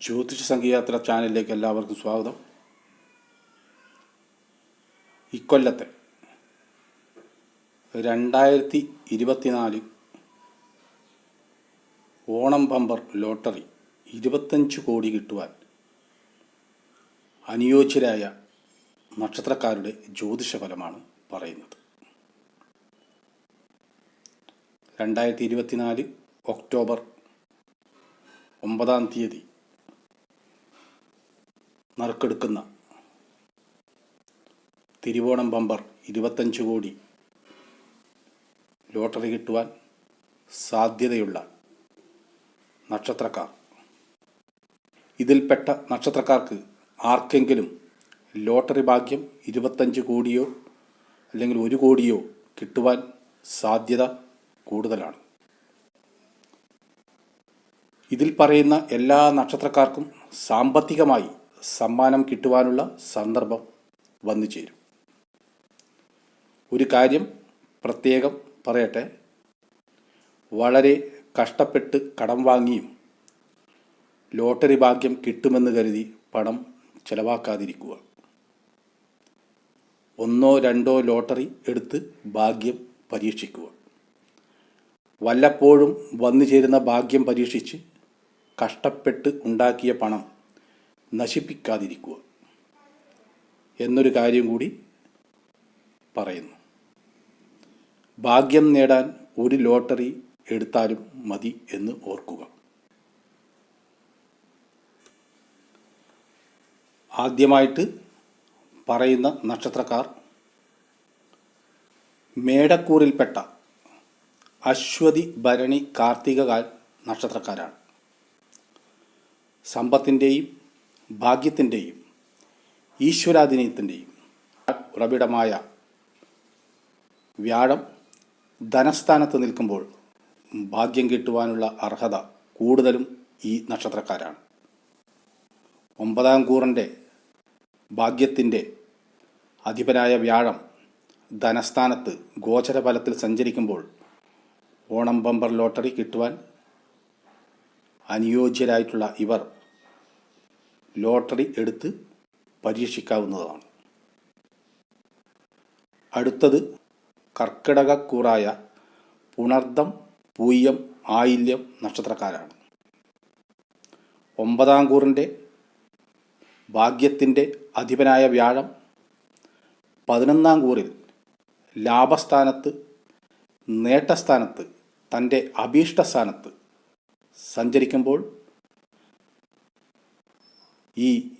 ജ്യോതിഷ സംഗീയാത്ര ചാനലിലേക്ക് എല്ലാവർക്കും സ്വാഗതം. ഇക്കൊല്ലത്തെ രണ്ടായിരത്തി ഇരുപത്തിനാല് ഓണം ബമ്പർ ലോട്ടറി ഇരുപത്തഞ്ച് കോടി കിട്ടുവാൻ അനുയോജ്യരായ നക്ഷത്രക്കാരുടെ ജ്യോതിഷ ഫലമാണ് പറയുന്നത്. രണ്ടായിരത്തി ഇരുപത്തിനാല് ഒക്ടോബർ ഒമ്പതാം തീയതി നറുക്കെടുക്കുന്ന. തിരുവോണം ബമ്പർ ഇരുപത്തഞ്ച് കോടി. ലോട്ടറി കിട്ടുവാൻ സാധ്യതയുള്ള നക്ഷത്രക്കാർ. ഇതിൽപ്പെട്ട നക്ഷത്രക്കാർക്ക് ആർക്കെങ്കിലും ലോട്ടറി ഭാഗ്യം ഇരുപത്തഞ്ച് കോടിയോ അല്ലെങ്കിൽ ഒരു കോടിയോ കിട്ടുവാൻ സാധ്യത കൂടുതലാണ്. ഇതിൽ പറയുന്ന എല്ലാ നക്ഷത്രക്കാർക്കും സാമ്പത്തികമായി സമ്മാനം കിട്ടുവാനുള്ള സന്ദർഭം വന്നു ചേരും. ഒരു കാര്യം പ്രത്യേകം പറയട്ടെ. വളരെ കഷ്ടപ്പെട്ട് കടം വാങ്ങിയും ലോട്ടറി ഭാഗ്യം കിട്ടുമെന്ന് കരുതി പണം ചെലവാക്കാതിരിക്കുക. ഒന്നോ രണ്ടോ ലോട്ടറി എടുത്ത് ഭാഗ്യം പരീക്ഷിക്കുക. വല്ലപ്പോഴും വന്നു ചേരുന്ന ഭാഗ്യം പരീക്ഷിച്ച് കഷ്ടപ്പെട്ട് ഉണ്ടാക്കിയ പണം നശിപ്പിക്കാതിരിക്കുക എന്നൊരു കാര്യം കൂടി പറയുന്നു. ഭാഗ്യം നേടാൻ ഒരു ലോട്ടറി എടുത്താലും മതി എന്ന് ഓർക്കുക. ആദ്യമായിട്ട് പറയുന്ന നക്ഷത്രക്കാർ മേടക്കൂറിൽപ്പെട്ട അശ്വതി ഭരണി കാർത്തികകാൽ നക്ഷത്രക്കാരാണ്. സമ്പത്തിന്റെയും ഭാഗ്യത്തിന്റെയും ഈശ്വരാധീനത്തിന്റെയും ഉറവിടമായ വ്യാഴം ധനസ്ഥാനത്ത് നിൽക്കുമ്പോൾ ഭാഗ്യം കിട്ടുവാനുള്ള അർഹത കൂടുതലും ഈ നക്ഷത്രക്കാരാണ്. ഒമ്പതാം കൂറിന്റെ ഭാഗ്യത്തിന്റെ അധിപനായ വ്യാഴം ധനസ്ഥാനത്ത് ഗോചരഫലത്തിൽ സഞ്ചരിക്കുമ്പോൾ ഓണം ബമ്പർ ലോട്ടറി കിട്ടുവാൻ അനുയോജ്യരായിട്ടുള്ള ഇവർ ലോട്ടറി എടുത്ത് പരീക്ഷിക്കാവുന്നതാണ്. അടുത്തത് കർക്കിടകക്കൂറായ പുണർദം പൂയം ആയില്യം നക്ഷത്രക്കാരാണ്. ഒമ്പതാം കൂറിന്റെ ഭാഗ്യത്തിന്റെ അധിപനായ വ്യാഴം പതിനൊന്നാം കൂറിൽ ലാഭസ്ഥാനത്ത് നേട്ടസ്ഥാനത്ത് തന്റെ അഭീഷ്ടസ്ഥാനത്ത് സഞ്ചരിക്കുമ്പോൾ ഈ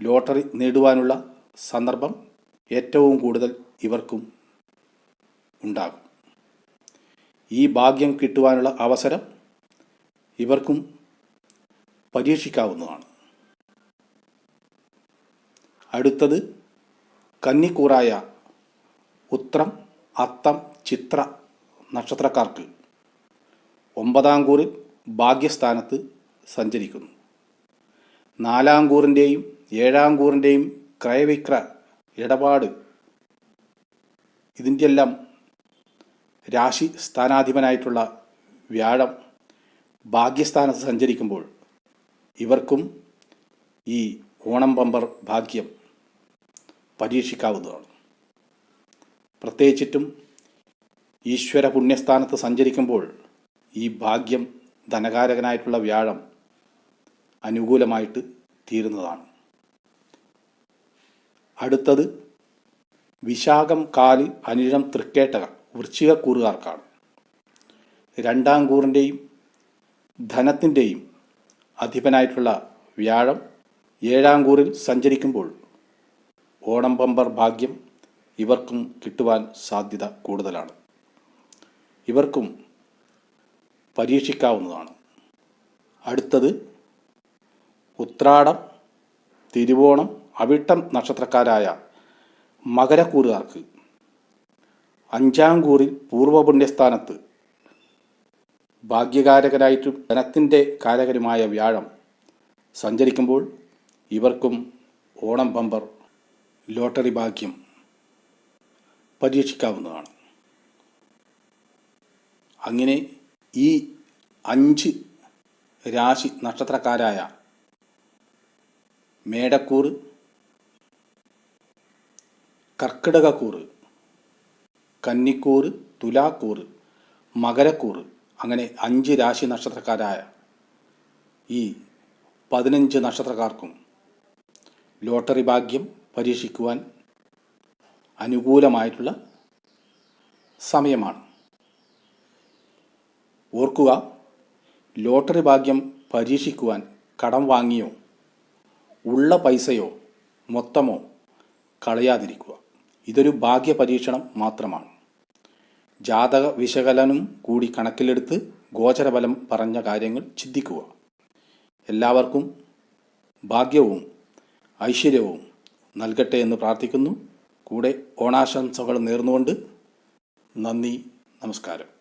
ലോട്ടറി നേടുവാനുള്ള സന്ദർഭം ഏറ്റവും കൂടുതൽ ഇവർക്കും ഉണ്ടാകും. ഈ ഭാഗ്യം കിട്ടുവാനുള്ള അവസരം ഇവർക്കും പരീക്ഷിക്കാവുന്നതാണ്. അടുത്തത് കന്നിക്കൂറായ ഉത്രം അത്തം ചിത്ര നക്ഷത്രക്കാർക്ക് ഒമ്പതാം കൂറിൽ ഭാഗ്യസ്ഥാനത്ത് സഞ്ചരിക്കുന്നു. നാലാം കൂറിന്റെയും ഏഴാം കൂറിന്റെയും ക്രയവിക്ര ഇടപാട്. ഇതിന്റെ എല്ലാം രാശി സ്ഥാനാധിപനായിട്ടുള്ള വ്യാഴം ഭാഗ്യസ്ഥാനത്ത് സഞ്ചരിക്കുമ്പോൾ ഇവർക്കും ഈ ഓണം പമ്പർ ഭാഗ്യം പരീക്ഷിക്കാവുന്നതാണ്. പ്രത്യേകിച്ചിട്ടും ഈശ്വര പുണ്യസ്ഥാനത്ത് സഞ്ചരിക്കുമ്പോൾ ഈ ഭാഗ്യം ധനകാരകനായിട്ടുള്ള വ്യാഴം അനുകൂലമായിട്ട് തീരുന്നതാണ്. അടുത്തത് വിശാഖം കാൽ അനിഴം തൃക്കേട്ടക വൃശ്ചികക്കൂറുകാർക്കാണ് രണ്ടാം കൂറിന്റെയും ധനത്തിന്റെയും അധിപനായിട്ടുള്ള വ്യാഴം ഏഴാം കൂറിൽ സഞ്ചരിക്കുമ്പോൾ ഓണം ബമ്പർ ഭാഗ്യം ഇവർക്കും കിട്ടുവാൻ സാധ്യത കൂടുതലാണ്. ഇവർക്കും പരീക്ഷിക്കാവുന്നതാണ്. അടുത്തത് ഉത്രാടം തിരുവോണം അവിട്ടം നക്ഷത്രക്കാരായ മകരക്കൂറുകാർക്ക്. അഞ്ചാംകൂറിൽ പൂർവപുണ്യസ്ഥാനത്ത് ഭാഗ്യകാരകനായിട്ടും ധനത്തിന്റെ കാരകരുമായ വ്യാഴം സഞ്ചരിക്കുമ്പോൾ ഇവർക്കും ഓണം ബമ്പർ ലോട്ടറി ഭാഗ്യം പരീക്ഷിക്കാവുന്നതാണ്. അങ്ങനെ ഈ അഞ്ച് രാശി നക്ഷത്രക്കാരായ മേടക്കൂറ് കർക്കിടകക്കൂറ് കന്നിക്കൂറ് തുലാക്കൂറ് മകരക്കൂറ് അങ്ങനെ അഞ്ച് രാശി നക്ഷത്രക്കാരായ ഈ പതിനഞ്ച് നക്ഷത്രക്കാർക്കും ലോട്ടറി ഭാഗ്യം പരീക്ഷിക്കുവാൻ അനുകൂലമായിട്ടുള്ള സമയമാണ്. ഓർക്കുക ലോട്ടറി ഭാഗ്യം പരീക്ഷിക്കുവാൻ കടം വാങ്ങിയോ ഉള്ള പൈസയോ മൊത്തമോ കളയാതിരിക്കുക. ഇതൊരു ഭാഗ്യ പരീക്ഷണം മാത്രമാണ്. ജാതക വിശകലനം കൂടി കണക്കിലെടുത്ത് ഗോചരബലം പറഞ്ഞ കാര്യങ്ങൾ ചിന്തിക്കുക. എല്ലാവർക്കും ഭാഗ്യവും ഐശ്വര്യവും നൽകട്ടെ എന്ന് പ്രാർത്ഥിക്കുന്നു. കൂടെ ഓണാശംസകൾ നേർന്നുകൊണ്ട് നന്ദി നമസ്കാരം.